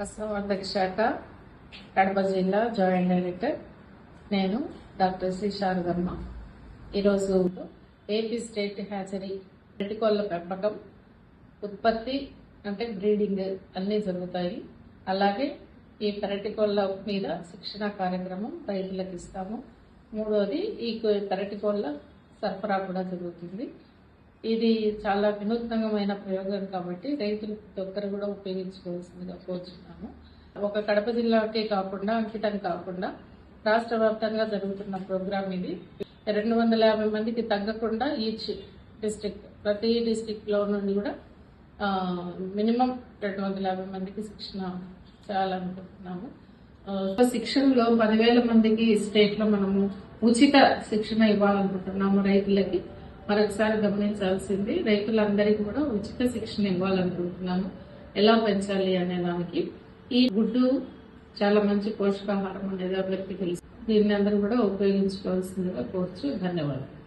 పశుసంవర్ధక శాఖ కడప జిల్లా జాయింట్ డైరెక్టర్. నేను డాక్టర్ శ్రీ శారదమ్మ. ఈరోజు ఏపీ స్టేట్ హ్యాచరీ రెడ్డికోళ్ళ పెంపకం ఉత్పత్తి అంటే బ్రీడింగ్ అన్నీ జరుగుతాయి. అలాగే ఈ పెరటి కోళ్ళ మీద శిక్షణ కార్యక్రమం రైతులకు ఇస్తాము. మూడోది ఈ కో- పెరటి కోళ్ళ సరఫరా కూడా జరుగుతుంది. ఇది చాలా వినూత్నమైన ప్రయోగం కాబట్టి రైతులు ప్రతి ఒక్కరు కూడా ఉపయోగించుకోవాల్సిందిగా కోరుతున్నాము ఒక కడప జిల్లాకే కాకుండా అంకితం కాకుండా రాష్ట్ర వ్యాప్తంగా జరుగుతున్న ప్రోగ్రాం ఇది. రెండు వందల యాభై మందికి తగ్గకుండా ఈచ్ డిస్టిక్ ప్రతి డిస్టిక్లో లో నుండి కూడా మినిమం రెండు వందల యాభై మందికి శిక్షణ చేయాలనుకుంటున్నాము. శిక్షణలో పదివేల మందికి స్టేట్లో మనము ఉచిత శిక్షణ ఇవ్వాలనుకుంటున్నాము రైతులకి. మరొకసారి గమనించాల్సింది రైతులందరికీ కూడా ఉచిత శిక్షణ ఇవ్వాలనుకుంటున్నాము. ఎలా పెంచాలి అనే దానికి? ఈ గుడ్డు చాలా మంచి పోషకాహారం అనేది అందరికీ తెలుసు. దీన్ని అందరూ కూడా ఉపయోగించుకోవాల్సిందిగా కోరుచు ధన్యవాదాలు.